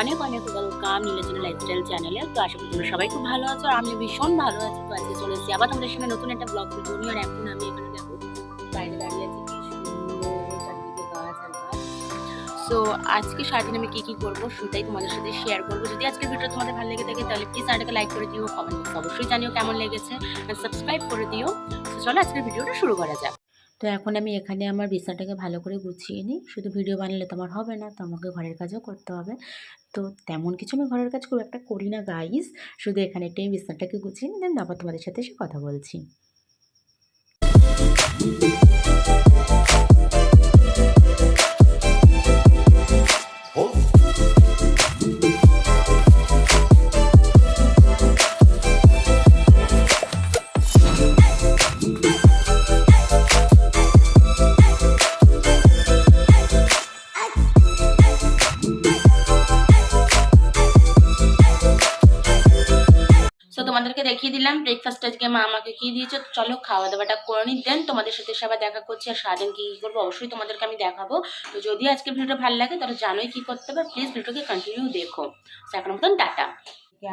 অনেক অনেক welcome নীলাচনা lifestyle চ্যানেলে তো আশা করি তোমরা সবাই খুব ভালো আছো আমি ভীষণ ভালো আছি। তো আজকে চলে এসেছি আবার তোমাদের সঙ্গে নতুন একটা ব্লগ ভিডিও নিয়ে, আর এখন আমি এখানে দেখো বাইরে দাঁড়িয়ে আছি। সো আজকে সারাদিন আমি কী কী করব সেটাই তোমাদের সাথে শেয়ার করব। যদি আজকের ভিডিও তোমাদের ভালো লেগে থাকে, তাহলে প্লিজ চ্যানেলটাকে লাইক করে দিও কমেন্ট অবশ্যই জানিও কেমন লেগেছে সাবস্ক্রাইব করে দিও। তো চলো আজকের ভিডিওটা শুরু করা যাক। তো এখন আমি এখানে আমার বিছানাটাকে ভালো করে গুছিয়ে নিই। শুধু ভিডিও বানালে তো আমার হবে না, তো আমাকে ঘরের কাজও করতে হবে। তো তেমন কিছু আমি ঘরের কাজ খুব একটা করি না গাইস শুধু এখানে একটু বিছানাটাকে গুছিয়ে নিই দেন আবার তোমাদের সাথে এসে কথা বলছি। ব্রেকফাস্ট আজকে মা আমাকে কি দিয়েছে? চলো খাওয়া দাওয়াটা করে নিই। দেন তোমাদের সাথে সবাই দেখা করছি। আর সারাদিন কী কী করব? অবশ্যই তোমাদেরকে আমি দেখাবো। তো যদি আজকে ভিডিওটা ভালো লাগে, তাহলে জানোই কী করতে হবে। প্লিজ ভিডিওকে কন্টিনিউ দেখো। এখন মতন টাটা।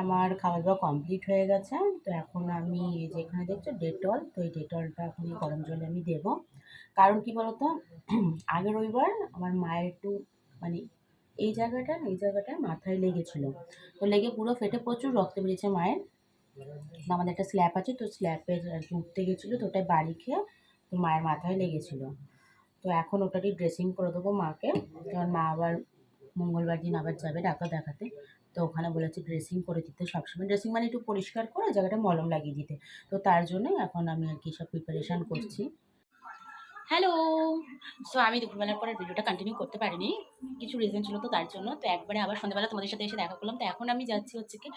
আমার খাওয়া দাওয়া কমপ্লিট হয়ে গেছে। তো এখন আমি এই যে এখানে দেখছ ডেটল তো এই ডেটলটা এখন গরম জলে আমি দেবো। কারণ কি বলতো? আগের রবিবার আমার মায়ের একটু মানে এই জায়গাটা এই জায়গাটা মাথায় লেগেছিলো। তো লেগে পুরো ফেটে প্রচুর রক্ত বেরিয়েছে মায়ের। আমাদের একটা স্ল্যাপ আছে, তো স্ল্যাপের উঠতে গেছিল, তো ওটাই বাড়ি খেয়ে তো মায়ের মাথায় লেগেছিলো। তো এখন ওটারই ড্রেসিং করে দেবো মাকে। কারণ মা আবার মঙ্গলবার দিন আবার যাবে ডাক্তার দেখাতে। তো ওখানে বলেছে ড্রেসিং করে দিতে সবসময়। ড্রেসিং মানে একটু পরিষ্কার করে, জায়গাটা মলম লাগিয়ে দিতে। তো তার জন্যই এখন আমি আর কি সব প্রিপারেশান করছি। হ্যালো সো আমি দুপুরবেলার পরে ভিডিওটা কন্টিনিউ করতে পারিনি। কিছু রিজন ছিল তো তার জন্য। তো একবারে আবার সন্ধ্যাবেলা তোমাদের সাথে এসে দেখা করলাম। তো এখন আমি যাচ্ছি হচ্ছে কি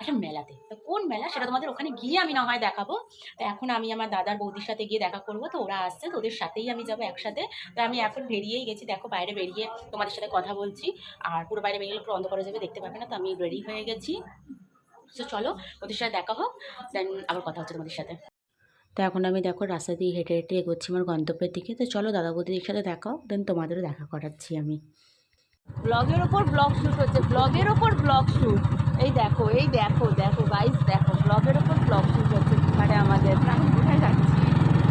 একটা মেলাতে। তো কোন মেলা? সেটা তোমাদের ওখানে গিয়ে আমি না হয় দেখাবো। তো এখন আমি আমার দাদার বৌদির সাথে গিয়ে দেখা করব। তো ওরা আসছে, তো ওদের সাথেই আমি যাব একসাথে। তো আমি এখন বেরিয়েই গেছি। দেখো, বাইরে বেরিয়ে তোমাদের সাথে কথা বলছি। আর পুরো বাইরে বেরিয়ে গেলে পুরো অন্ধকার হয়ে যাবে, দেখতে পাবে না। তো আমি রেডি হয়ে গেছি। সো চলো, ওদের সাথে দেখা হোক। দেন আবার কথা হচ্ছে তোমাদের সাথে। তো এখন আমি দেখো রাস্তা দিয়ে হেঁটে হেঁটে এগোচ্ছি আমার গন্তব্যের দিকে। তো চলো দাদা বৌদির সাথে দেখাও দেন তোমাদেরও দেখা করাচ্ছি আমি। ব্লগের ওপর ব্লগ শ্যুট হচ্ছে ব্লগের ওপর ব্লগ শ্যুট এই দেখো এই দেখো দেখো গাইস দেখো ব্লগের ওপর ব্লগ শ্যুট হচ্ছে মানে আমাদের। কোথায় যাচ্ছি?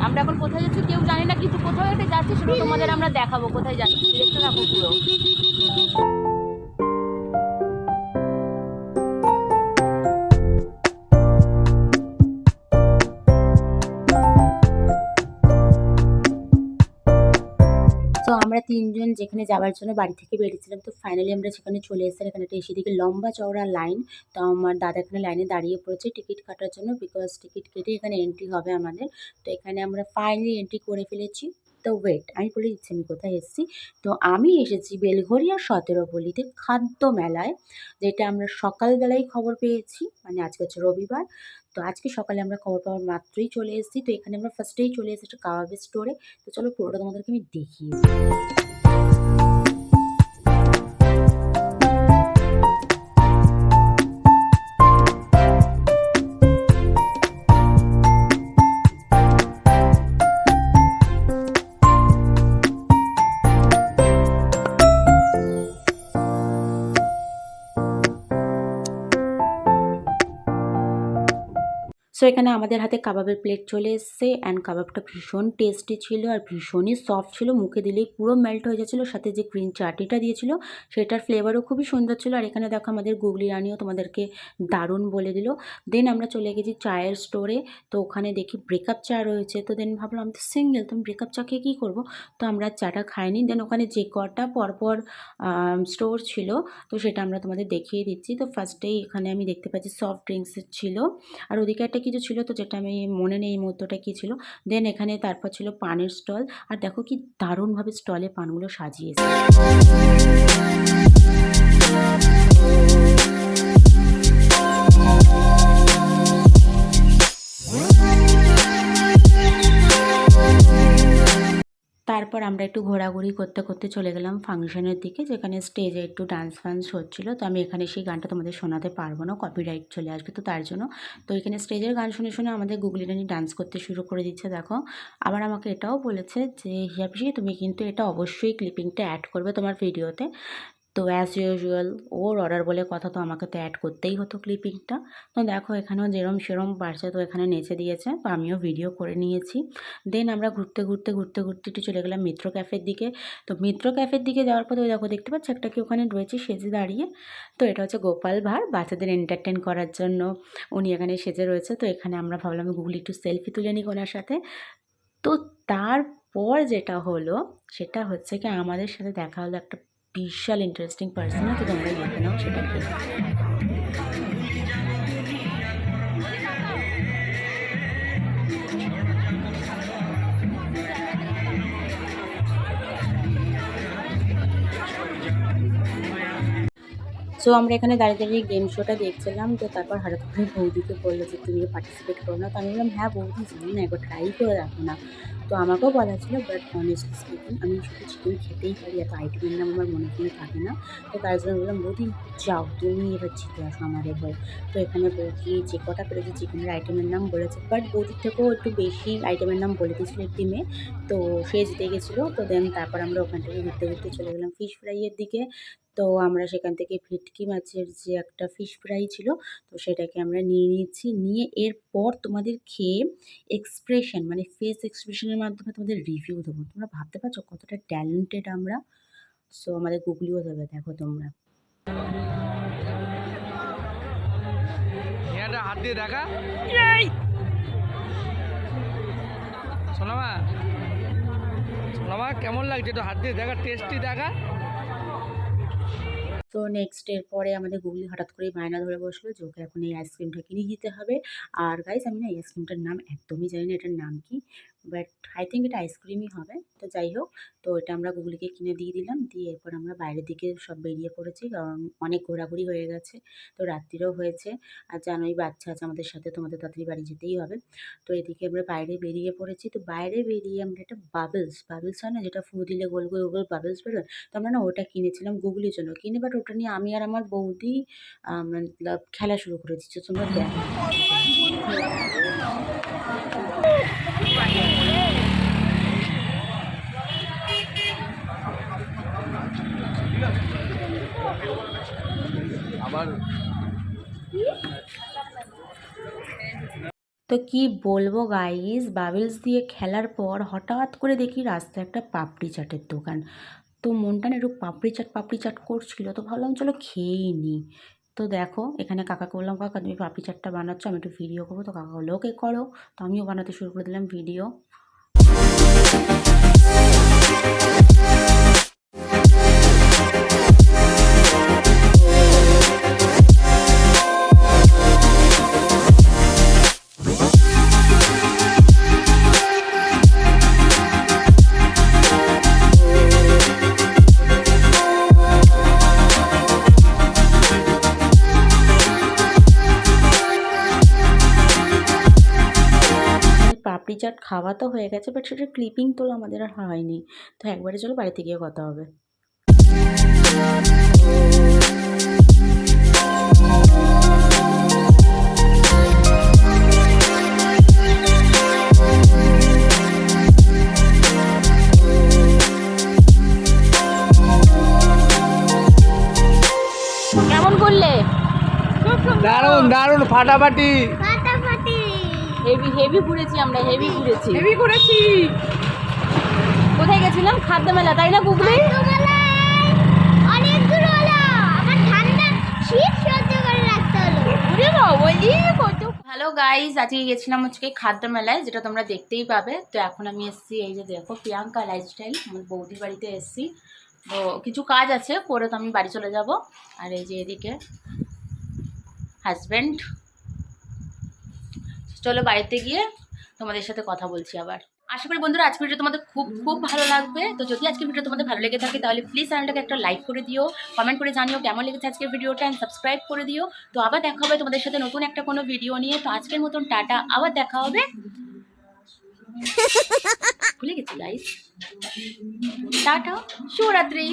আমরা এখন কোথায় যাচ্ছি কেউ জানি না, কিন্তু কোথাও একটা যাচ্ছি, সেটা তোমাদের আমরা দেখাবো, কোথায় যাচ্ছি, দেখতে থাকো পুরো। আমরা তিনজন যেখানে যাওয়ার জন্য বাড়ি থেকে বেরিয়েছিলাম, তো ফাইনালি আমরা সেখানে চলে এসেছিলাম। এখানে একটা এসে দিকে লম্বা চওড়া লাইন তো আমার দাদা এখানে লাইনে দাঁড়িয়ে পড়েছে টিকিট কাটার জন্য বিকজ টিকিট কেটে এখানে এন্ট্রি হবে আমাদের। তো এখানে আমরা ফাইনালি এন্ট্রি করে ফেলেছি। তো ওয়েট আমি বলে দিচ্ছি, আমি কোথায় এসেছি? তো আমি এসেছি বেলঘরিয়া সতেরো পল্লীতে খাদ্য মেলায়, যেটা আমরা সকালবেলায় খবর পেয়েছি মানে আজকে হচ্ছে রবিবার। তো আজকে সকালে আমরা খবর পাওয়ার মাত্রই চলে এসেছি। তো এখানে আমরা ফার্স্টেই চলে এসেছি কাবাবের স্টোরে তো চলো পুরোটা তোমাদেরকে আমি দেখিয়ে সো এখানে আমাদের হাতে কাবাবের প্লেট চলে এসছে অ্যান্ড কাবাবটা ভীষণ টেস্টি ছিল আর ভীষণই সফট ছিল। মুখে দিলেই পুরো মেল্ট হয়ে যাচ্ছিল। সাথে যে গ্রিন চাটনিটা দিয়েছিল, সেটার ফ্লেভারও খুবই সুন্দর ছিল। আর এখানে দেখো আমাদের গুগলি রানিও তোমাদেরকে দারুণ বলে দিল। দেন আমরা চলে গেছি চায়ের স্টোরে তো ওখানে দেখি ব্রেকআপ চা রয়েছে। তো দেন ভাবলাম, তো সিঙ্গেল তো ব্রেকআপ চা খেয়ে কী করব? তো আমরা চাটা খাইনি। দেন ওখানে যে কটা পরপর স্টোর ছিল, তো সেটা আমরা তোমাদের দেখিয়ে দিচ্ছি। তো ফার্স্টেই এখানে আমি দেখতে পাচ্ছি সফট ড্রিঙ্কসের ছিল। আর ওদিকে একটা কিছু ছিল তো যেটা আমি মনে নেই এই কী ছিল। দেন এখানে তারপর ছিল পানের স্টল। আর দেখো কি দারুণভাবে স্টলে পানগুলো সাজিয়েছে। তারপর আমরা একটু ঘোরাঘুরি করতে করতে চলে গেলাম ফাংশনের দিকে, যেখানে স্টেজে একটু ডান্স ফান্স হচ্ছিল। তো আমি এখানে সেই গানটা তোমাদের শোনাতে পারব না কপিরাইট চলে আসবে তো তার জন্য। তো এখানে স্টেজের গান শুনে শুনে আমাদের গুগলি রানি ডান্স করতে শুরু করে দিচ্ছে, দেখো। আবার আমাকে এটাও বলেছে যে হিয়া পিসি তুমি কিন্তু এটা অবশ্যই ক্লিপিংটা অ্যাড করবে তোমার ভিডিওতে তো অ্যাজ ইউজুয়াল ওর অর্ডার বলে কথা তো আমাকে তো অ্যাড করতেই হতো ক্লিপিংটা তো দেখো এখানেও যেরম সেরম পারছে তো এখানে নেচে দিয়েছে, তো আমিও ভিডিও করে নিয়েছি। দেন আমরা ঘুরতে ঘুরতে ঘুরতে ঘুরতে একটু চলে গেলাম মিত্র ক্যাফের দিকে। তো মিত্র ক্যাফের দিকে যাওয়ার পরে ওই দেখো, দেখতে পাচ্ছ? একটা কি ওখানে রয়েছে সেজে দাঁড়িয়ে। তো এটা হচ্ছে গোপাল ভাঁড়, বাচ্চাদের এন্টারটেন করার জন্য উনি এখানে সেজে রয়েছে। তো এখানে আমরা ভাবলাম গুগলি একটু সেলফি তুলে নিই ওনার সাথে। তো তারপর যেটা হলো, সেটা হচ্ছে কি আমাদের সাথে দেখা হলো একটা বিশাল ইন্টারেস্টিং পার্সন তো তোমরা দেখে নাও সেটা সো আমরা এখানে দাঁড়িয়ে দাঁড়িয়ে গেম শোটা দেখছিলাম, তো তারপর হঠাৎ করে বৌদিকে বলল যে, তুমি পার্টিসিপেট করো না। তো আমি বললাম হ্যাঁ বৌদি, জানি না, একবার ট্রাই করে দেখো না। তো আমাকেও বলা ছিল বাট অনেস্টলি স্পিকিং আমি শুধু চিকেন খেতেই পারি, এত আইটেমের নাম আমার মনে মনে থাকে না। তো তার জন্য বললাম, বৌদি, যাও, তুমি এবার জিতে আসো আমাদের হয়ে তো এখানে বৌদি যে কটা পেরেছে চিকেনের আইটেমের নাম বলেছে বাট বৌদির থেকেও একটু বেশি আইটেমের নাম বলে দিয়েছিল একটি মেয়ে। তো সে জিতে গেছিল, তো দেন তারপর আমরা ওখান থেকে ঘুরতে ঘুরতে চলে গেলাম ফিশ ফ্রাইয়ের দিকে। তো আমরা সেখান থেকে ভেটকি মাছের যে একটা ফিশ ফ্রাই ছিল তো সেটাকে আমরা নিয়ে নিয়েছি। নিয়ে এরপর তোমাদের খেয়ে এক্সপ্রেশন মানে ফেস এক্সপ্রেশনের মাধ্যমে তোমাদের রিভিউ দেবো। তোমরা ভাবতে পারছ কতটা ট্যালেন্টেড আমরা? সো আমাদের গুগলিও দেবে দেখো তোমরা। হাত দিয়ে দেখা। সোনামা সোনামা কেমন লাগছে? একটু হাত দিয়ে দেখা টেস্টি দেখা। তো নেক্সট এর পরে আমাদের গুগলি হঠাৎ করে বায়না ধরে বসল যে ওকে এখন এই আইসক্রিমটা কিনে দিতে হবে। আর গাইজ আমি না এই আইসক্রিমটার নাম একদমই জানি না, এটার নাম কি? বাট আই থিঙ্ক এটা আইসক্রিমই হবে। তো যাই হোক, তো এটা আমরা গুগলিকে কিনে দিয়ে দিলাম। দিয়ে এরপর আমরা বাইরের দিকে সব বেরিয়ে পড়েছি। কারণ অনেক ঘোরাঘুরি হয়ে গেছে। তো রাত্রিরও হয়েছে। আর জানোই বাচ্চা আছে আমাদের সাথে, তোমাদের তাড়াতাড়ি বাড়ি যেতেই হবে। তো এদিকে আমরা বাইরে বেরিয়ে পড়েছি। তো বাইরে বেরিয়ে আমরা একটা বাবলস বাবলস হয় না যেটা ফু দিলে গোল গোল গোল বাবলস বেরোয়? তো আমরা না ওটা কিনেছিলাম গুগলির জন্য। কিনে বাট ওটা নিয়ে আমি আর আমার বৌদি মতলব খেলা শুরু করেছি। দিচ্ছি তোমরা দেখো। তো কি বলব গাইস বাবেলস দিয়ে খেলার পর হঠাৎ করে দেখি রাস্তায় একটা পাপড়ি চাটের দোকান। তো মনটা না একটু পাপড়ি চাট পাপড়ি চাট করছিল, তো ভাবলাম চলো খেয়েই নিই তো দেখো, এখানে কাকাকে বললাম কাকা তুমি পাপড়ি চাটটা বানাচ্ছো, আমি একটু ভিডিও করব, তো কাকা বলল ওকে করো। তো আমিও বানাতে শুরু করে দিলাম ভিডিও চাট খাওয়া তো হয়ে গেছে বাট সেটা ক্লিপিং তোলা আমাদের আর হয়নি। তো একবারে চলো বাড়িতে গিয়ে কথা হবে। কেমন করলে? দারুণ দারুণ ফাটাফাটি। হেভি হেভি ঘুরেছি আমরা হেভি ঘুরেছি। হেভি করেছি কোথায় গেছিলাম? খাদ্য মেলা তাই না গুগলি? হ্যালো গাইজ আজকে গেছিলাম হচ্ছে খাদ্য মেলায় যেটা তোমরা দেখতেই পাবে। তো এখন আমি এসেছি এই যে দেখো প্রিয়াঙ্কা লাইফস্টাইল আমার বৌদির বাড়িতে এসেছি। তো কিছু কাজ আছে করে তো আমি বাড়ি চলে যাব। আর এই যে এদিকে হাজব্যান্ড চলো বাড়িতে গিয়ে তোমাদের সাথে কথা বলছি আবার। আশা করি বন্ধুরা আজকের ভিডিও তোমাদের খুব খুব ভালো লাগবে। তো যদি আজকের ভিডিও তোমাদের ভালো লেগে থাকে, তাহলে প্লিজ চ্যানেলটাকে একটা লাইক করে দিও কমেন্ট করে জানিও কেমন লেগেছে আজকের ভিডিওটা অ্যান্ড সাবস্ক্রাইব করে দিও। তো আবার দেখা হবে তোমাদের সাথে নতুন একটা কোনো ভিডিও নিয়ে। তো আজকের মতন টাটা, আবার দেখা হবে। ভুলে গেছি গাইস টাটা, শুভরাত্রি।